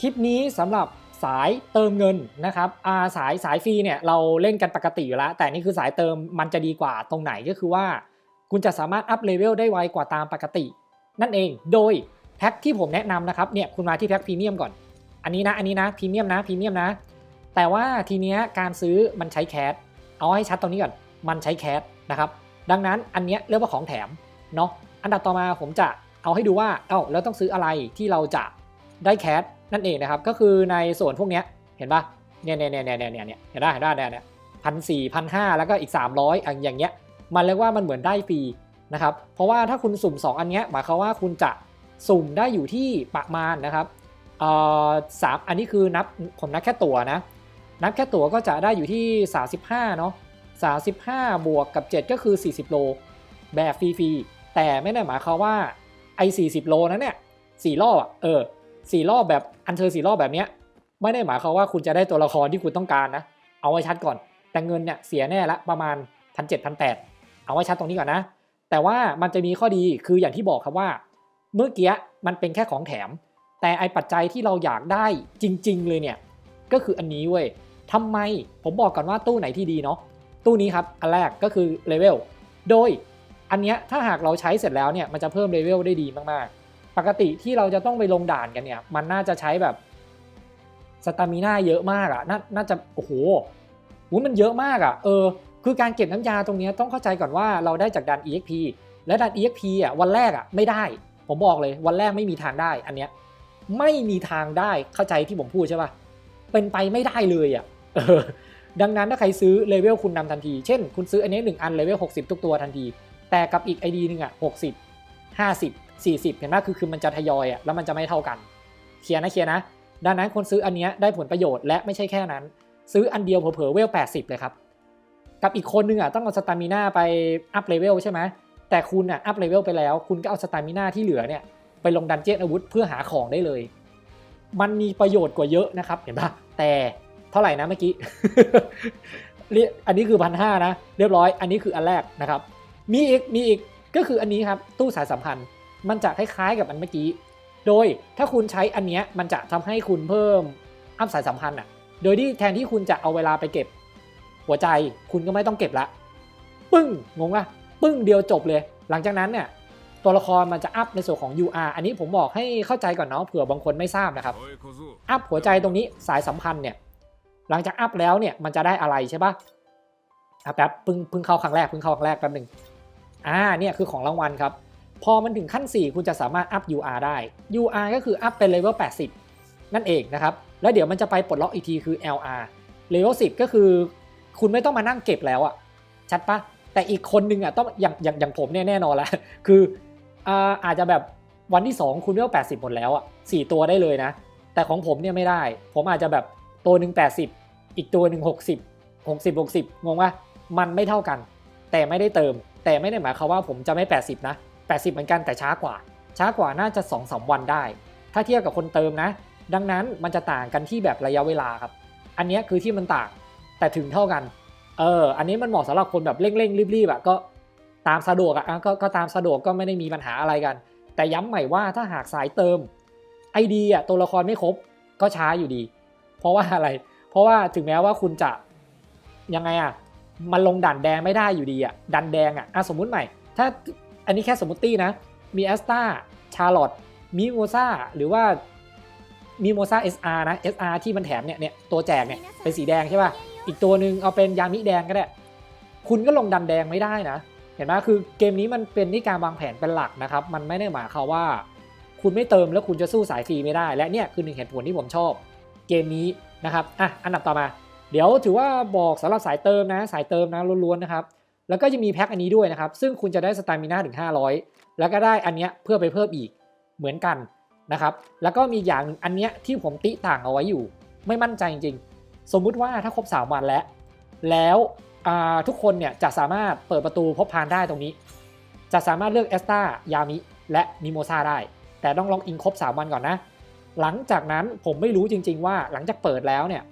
คลิปนี้สำหรับสายเติมเงินนะครับอาสายสายฟรีเนี่ยเราเล่นกันปกติอยู่แล้ว แต่นี่คือสายเติมมันจะดีกว่าตรงไหนก็คือว่า คุณจะสามารถอัพเลเวลได้ไวกว่าตามปกติ นั่นเองโดยแพ็คที่ผมแนะนำนะครับเนี่ยคุณมาที่แพ็คพรีเมียมก่อน อันนี้นะอันนี้นะพรีเมียมนะพรีเมียมนะ แต่ว่าทีเนี้ยการซื้อมันใช้แคสเอาให้ชัดตรงนี้ก่อนมันใช้แคสนะครับดังนั้นอันเนี้ยเรียกว่าของแถมเนาะอันดับต่อมาผมจะเอาให้ดูว่าเอ้าแล้วต้องซื้ออะไรที่เราจะได้แคส นั่นเองนะครับ ก็คือในส่วนพวกนี้เห็นปะเนี่ยเนี่ยเนี่ยเนี่ยเนี่ยเนี่ยเห็นได้เห็นได้เนี่ยเนี่ยพันสี่พันห้าแล้วก็อีก 300อันอย่างเงี้ยมันเรียกว่ามันเหมือนได้ฟรีนะครับ เพราะว่าถ้าคุณสุ่ม 2 อันเนี้ยหมายความว่าคุณจะสุ่มได้อยู่ที่ประมาณนะครับเอ่อสามอันนี้คือนับผมนับแค่ตัวนะ นับแค่ตัวก็จะได้อยู่ที่ 35เนาะ35 บวกกับ 7 ก็คือ 40 โล แบบฟรีๆแต่ไม่ได้หมายความว่าไอ้40 โลนั้นเนี่ยสี่รอบอะเออ สี่รอบแบบอันเธอสี่รอบแบบเนี้ยไม่ได้หมายความว่าคุณจะได้ตัวละครที่คุณต้องการนะ เอาไว้ชัดก่อน แต่เงินเนี่ยเสียแน่ละประมาณ1 7 0 0 1 8 0เอาไว้ชัดตรงนี้ก่อนนะ แต่ว่ามันจะมีข้อดีคืออย่างที่บอกครับว่า เมื่อกี้มันเป็นแค่ของแถม แต่ไอปัจจัยที่เราอยากได้จริง ๆ เลยเนี่ยก็คืออันนี้เว้ยทำไมผมบอกก่อนว่าตู้ไหนที่ดีเนาะตู้นี้ครับอันแรกก็คือเลเวลโดยอันเนี้ยถ้าหากเราใช้เสร็จแล้วเนี่ยมันจะเพิ่มเลเวลได้ดีมากๆ ปกติที่เราจะต้องไปลงด่านกันเนี่ย มันน่าจะใช้แบบสตามิน่าเยอะมากอะน่าน่าจะโอ้โหมันเยอะมากอะเออคือการเก็บน้ำยาตรงเนี้ยต้องเข้าใจก่อนว่าเราได้จากดัน EXP และดัน EXP อะวันแรกอะไม่ได้ ผมบอกเลยวันแรกไม่มีทางได้อันเนี้ยไม่มีทางได้เข้าใจที่ผมพูดใช่ปะเป็นไปไม่ได้เลยอะดังนั้นถ้าใครซื้อเลเวลคุณนำทันที เช่น คุณซื้ออันนี้หนึ่งอันเลเวล60ทุกตัวทันที แต่กับอีก ID หนึ่งอะ60 50 40 เห็นไหมคือคือมันจะทยอยอะแล้วมันจะไม่เท่ากันเคลียร์นะเคลียร์นะ ดังนั้นคนซื้ออันเนี้ยได้ผลประโยชน์และไม่ใช่แค่นั้น ซื้ออันเดียวเผลอๆเวล 80 เลยครับ กับอีกคนนึงอะต้องเอาสตามิน่าไปอัพเลเวลใช่ไหมแต่คุณอะอัพเลเวลไปแล้ว คุณก็เอาสตามิน่าที่เหลือเนี่ยไปลงดันเจี้ยนอาวุธเพื่อหาของได้เลย มันมีประโยชน์กว่าเยอะนะครับเห็นปะแต่เท่าไหร่นะเมื่อกี้เรียอันนี้คือพันห้านะ เรียบร้อย อันนี้คืออันแรกนะครับ มีอีกมีอีกก็คืออันนี้ครับตู้สายสัมพันธ์ มันจะคล้ายๆกับอันเมื่อกี้ โดยถ้าคุณใช้อันเนี้ยมันจะทำให้คุณเพิ่มอัพสายสัมพันธ์อะ โดยที่แทนที่คุณจะเอาเวลาไปเก็บ หัวใจคุณก็ไม่ต้องเก็บละ ปึ้งงงปะปึ้งเดียวจบเลย หลังจากนั้นเนี่ยตัวละครมันจะอัพในส่วนของ UR อันนี้ผมบอกให้เข้าใจก่อนเนาะเผื่อบางคนไม่ทราบนะครับ อัพหัวใจตรงนี้สายสัมพันธ์เนี่ย หลังจากอัพแล้วเนี่ยมันจะได้อะไรใช่ปะอะแป๊บพิ่งเพิ่งเข้าครั้งแรกพิ่งเข้าครั้งแรกแป๊บหนึ่งอ่าเนี่ยคือของรางวัลครับ พอมันถึงขั้น 4 คุณจะสามารถอัพ UR ได้ UR ก็คืออัพเป็นเลเวล80 นั่นเองนะครับ แล้วเดี๋ยวมันจะไปปลดล็อกอีกทีคือ LR เลเวล10 ก็คือ คุณไม่ต้องมานั่งเก็บแล้วอะชัดปะแต่อีกคนนึงอะต้องอย่างอย่างอย่างผมเนี่ยแน่นอนละคืออาอาจจะแบบวันที่ 2 คุณเลเวล80 หมดแล้วอะสี่ตัวได้เลยนะ แต่ของผมเนี่ยไม่ได้ ผมอาจจะแบบตัวหนึ่ง80 อีกตัวหนึ่ง60 60 60งงว่ามันไม่เท่ากัน แต่ไม่ได้เติม แต่ไม่ได้หมายความว่าผมจะไม่ 80 นะ 80 เหมือนกันแต่ช้ากว่า ช้ากว่าน่าจะ 2-3 วันได้ ถ้าเทียบกับคนเติมนะ ดังนั้นมันจะต่างกันที่แบบระยะเวลาครับ อันนี้คือที่มันต่างแต่ถึงเท่ากัน เออ อันนี้มันเหมาะสำหรับคนแบบเร่งๆรีบๆอะก็ตามสะดวกอะอะก็ก็ตามสะดวกก็ไม่ได้มีปัญหาอะไรกัน แต่ย้ำใหม่ว่าถ้าหากสายเติมไอดีอะตัวละครไม่ครบก็ช้าอยู่ดี เพราะว่าอะไร เพราะว่าถึงแม้ว่าคุณจะยังไงอะมันลงดันแดงไม่ได้อยู่ดีอะดันแดงอะอะสมมุติใหม่ ถ้า อันนี้แค่สมมตินะ มีแอสตาชาร์ลอตมิโมซาหรือว่ามิโมซา SR นะ SR ที่มันแถมเนี่ยเนี่ยตัวแจกเนี่ยเป็นสีแดงใช่ป่ะ อีกตัวหนึ่งเอาเป็นยามิแดงก็ได้ คุณก็ลงดันแดงไม่ได้นะ เห็นไหมคือเกมนี้มันเป็นที่การวางแผนเป็นหลักนะครับ มันไม่ได้หมายความว่า คุณไม่เติมแล้วคุณจะสู้สายฟรีไม่ได้ และเนี่ยคือหนึ่งเหตุผลที่ผมชอบ เกมนี้นะครับ อะ อันดับต่อมา เดี๋ยวถือว่าบอกสำหรับสายเติมนะ สายเติมนะล้วนๆนะครับ แล้วก็จะมีแพ็คอันนี้ด้วยนะครับ ซึ่งคุณจะได้สตามิน่าถึง 500 แล้วก็ได้อันเนี้ยเพื่อไปเพิ่มอีกเหมือนกันนะครับ แล้วก็มีอย่างอันเนี้ยที่ผมติต่างเอาไว้อยู่ ไม่มั่นใจจริงๆ สมมุติว่าถ้าครบ 3 วันแล้ว แล้วทุกคนเนี่ยจะสามารถเปิดประตูพบพานได้ตรงนี้ จะสามารถเลือกเอสตายามิ และมิโมซาได้ แต่ต้องล็อกอินครบ 3 วันก่อนนะ หลังจากนั้นผมไม่รู้จริง ๆ ว่าหลังจากเปิดแล้วเนี่ย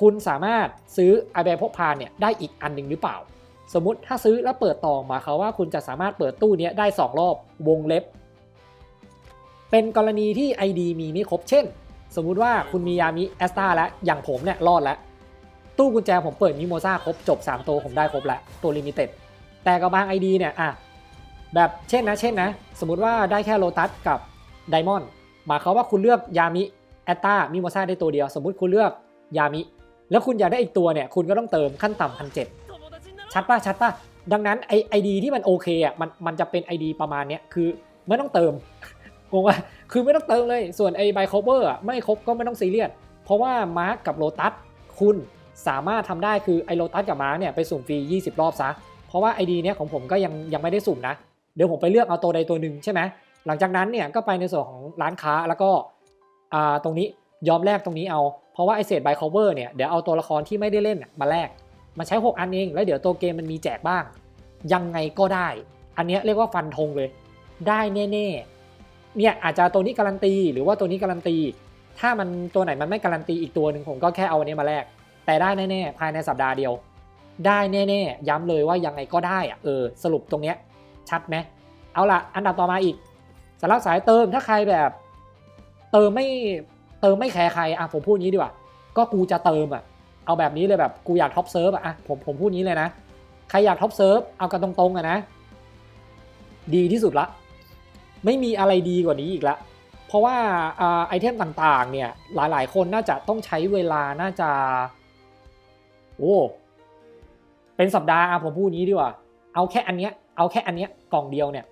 คุณสามารถซื้อไอแบพกพานเนี่ยได้อีกอันหนึ่งหรือเปล่า สมมติถ้าซื้อแล้วเปิดต่อมาเขามว่าคุณจะสามารถเปิดตู้นี้ได้ 2 รอบวงเล็บ เป็นกรณีที่ ID มีไม่ครบเช่น สมมุติว่าคุณมียามิแอสตาแล้วอย่างผมเนี่ยรอดแล้ว ตู้กุญแจผมเปิดมิโมซาครบจบ 3 ตัวผมได้ครบแล้วตัวลิมิเต็ดแต่กับบาง ID เนี่ยอะแบบเช่นนะเช่นนะ สมมติว่าได้แค่โลตัสกับไดมอนด์หมายความว่าคุณเลือกยามิแอตตามิโมซาได้ตัวเดียว สมมุติคุณเลือกยามิ แล้วคุณอยากได้อีกตัวเนี่ยคุณก็ต้องเติมขั้นต่ำพันเจ็ด ชัดป่ะชัดป่ะดังนั้นไอไอดีที่มันโอเคอะมันมันจะเป็นไอดีประมาณเนี้ยคือไม่ต้องเติมงงป่ะคือไม่ต้องเติมเลยส่วนไอไบคอเวอร์อะไม่ครบก็ไม่ต้องซีเรียสเพราะว่ามาร์กกับโลตัสคุณสามารถทำได้คือไอโลตัสกับมาร์กเนี่ยไปสุ่มฟรี 20 รอบซะ เพราะว่าไอดีเนี้ยของผมก็ยังยังไม่ได้สุ่มนะ เดี๋ยวผมไปเลือกเอาตัวใดตัวหนึ่งใช่ไหมหลังจากนั้นเนี่ยก็ไปในส่วนของร้านค้าแล้วก็อ่าตรงนี้ยอมแลกตรงนี้เอา เพราะว่าไอเศษไบคอเวอร์เนี่ยเดี๋ยวเอาตัวละครที่ไม่ได้เล่นมาแลก มันใช้ 6 อันเอง แล้วเดี๋ยวตัวเกมมันมีแจกบ้าง ยังไงก็ได้ อันนี้เรียกว่าฟันธงเลย ได้แน่ๆ เนี่ยอาจจะตัวนี้การันตี หรือว่าตัวนี้การันตี ถ้ามันตัวไหนมันไม่การันตีอีกตัวหนึ่งผมก็แค่เอาอันนี้มาแลก แต่ได้แน่ๆ ภายในสัปดาห์เดียว ได้แน่ๆ ย้ำเลยว่ายังไงก็ได้อะเออ สรุปตรงเนี้ยชัดไหม เอาละอันดับต่อมาอีกสำหรับสายเติมถ้าใครแบบ เติมไม่เติมไม่แคร์ใครอะผมพูดงี้ดีกว่า ก็กูจะเติมอะ เอาแบบนี้เลยแบบกูอยากท็อปเซิร์ฟอะอะผมผมพูดนี้เลยนะ ใครอยากท็อปเซิร์ฟเอากันตรงๆอะนะ ดีที่สุดละ ไม่มีอะไรดีกว่านี้อีกละ เพราะว่าไอเทมต่างๆ เนี่ยหลายๆ คนน่าจะต้องใช้เวลาน่าจะ โอ้เป็นสัปดาห์อะผมพูดนี้ดีกว่า เอาแค่อันเนี้ยเอาแค่อันเนี้ยกล่องเดียวเนี่ย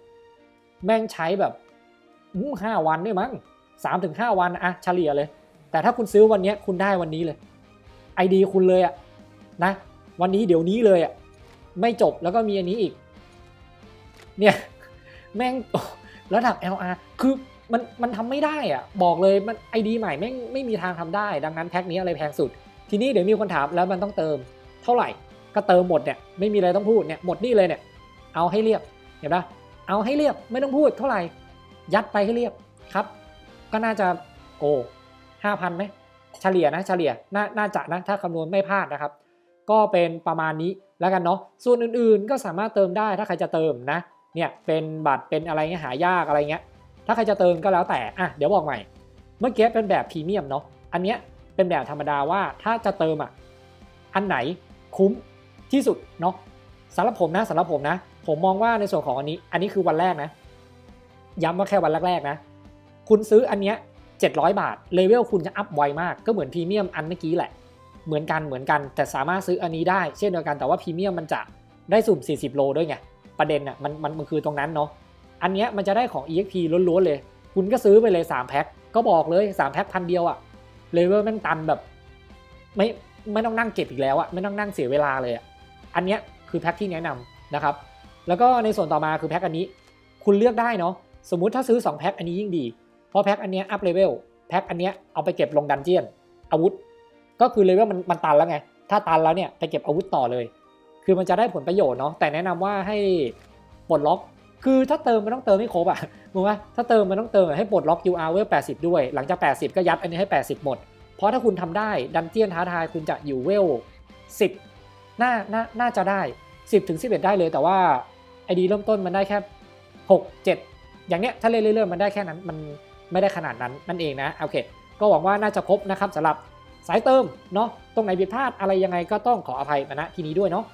แม่งใช้แบบห้าวันด้วยมั้งสามถึงห้าวันอะเฉลี่ยเลย แต่ถ้าคุณซื้อวันเนี้ยคุณได้วันนี้เลย ไอดีคุณเลยอะนะ วันนี้เดี๋ยวนี้เลยอะไม่จบแล้วก็มีอันนี้อีก เนี่ย แม่งระดับ LR คือมันมันทำไม่ได้อะบอกเลยมันไอดีใหม่แม่งไม่มีทางทำได้ ดังนั้นแพ็คนี้อะไรแพงสุด ทีนี้เดี๋ยวมีคนถามแล้วมันต้องเติมเท่าไหร่ ก็เติมหมดเนี่ยไม่มีอะไรต้องพูดเนี่ยหมดนี่เลยเนี่ย เอาให้เรียบเห็นปะเอาให้เรียบไม่ต้องพูดเท่าไหร่ ยัดไปให้เรียบครับ ก็น่าจะโอ้ห้าพันไหม เฉลี่ยนะเฉลี่ยนน่าจะนะถ้าคำนวณไม่พลาดนะครับ ก็เป็นประมาณนี้แล้วกันเนาะส่วนอื่นๆก็สามารถเติมได้ถ้าใครจะเติมนะเนี่ยเป็นบัตรเป็นอะไรเงี้ยหายากอะไรเงี้ยถ้าใครจะเติมก็แล้วแต่อะเดี๋ยวบอกใหม่ เมื่อกี้เป็นแบบพรีเมียมเนาะอันเนี้ยเป็นแบบธรรมดาว่าถ้าจะเติมอะอันไหนคุ้มที่สุดเนาะสำหรับผมนะสำหรับผมนะ ผมมองว่าในส่วนของอันนี้ อันนี้คือวันแรกนะย้ำว่าแค่วันแรกๆนะ คุณซื้ออันเนี้ย 700 บาท เลเวลคุณจะอัพไวมาก ก็เหมือนพรีเมียมอันเมื่อกี้แหละ เหมือนกันเหมือนกันแต่สามารถซื้ออันนี้ได้เช่นเดียวกันแต่ว่าพรีเมียมมันจะได้สุ่ม 40 โลด้วยไง ประเด็นอะมันมันมันคือตรงนั้นเนาะ อันเนี้ยมันจะได้ของ EXP ล้วนๆเลย คุณก็ซื้อไปเลย 3 แพ็ค ก็บอกเลย 3 แพ็คพันเดียวอะเลเวลแม่งตันแบบ ไม่ไม่ต้องนั่งเก็บอีกแล้วอะไม่ต้องนั่งเสียเวลาเลยอะอันเนี้ยคือแพ็คที่แนะนำนะครับ แล้วก็ในส่วนต่อมาคือแพ็คอันนี้ คุณเลือกได้เนาะ สมมุติถ้าซื้อ 2 แพ็คอันนี้ยิ่งดี เพราะแพ็คอันเนี้ยอัพเลเวลแพ็คอันเนี้ยเอาไปเก็บลงดันเจียนอาวุธ ก็คือเลเวลมันมันตันแล้วไง ถ้าตันแล้วเนี่ยไปเก็บอาวุธต่อเลย คือมันจะได้ผลประโยชน์เนาะแต่แนะนำว่าให้ปลดล็อกคือถ้าเติมมันต้องเติมให้ครบอะงงไหมถ้าเติมมันต้องเติมให้ปลดล็อก UR เวล80 ด้วย หลังจาก 80 ก็ยัดอันนี้ให้ 80 หมด เพราะถ้าคุณทำได้ดันเจียนท้าทายคุณจะอยู่เวล 10 น่าน่าน่าจะได้ 10ถึง11 ได้เลย แต่ว่าไอดีเริ่มต้นมันได้แค่ 6 7 อย่างเนี้ยถ้าเล่นเรื่อยๆมันได้แค่นั้นมัน ไม่ได้ขนาดนั้นนั่นเองนะโอเค ก็หวังว่าน่าจะครบนะครับสำหรับสายเติมเนาะตรงไหนผิดพลาดอะไรยังไงก็ต้องขออภัยมาณที่นี้ด้วยเนาะ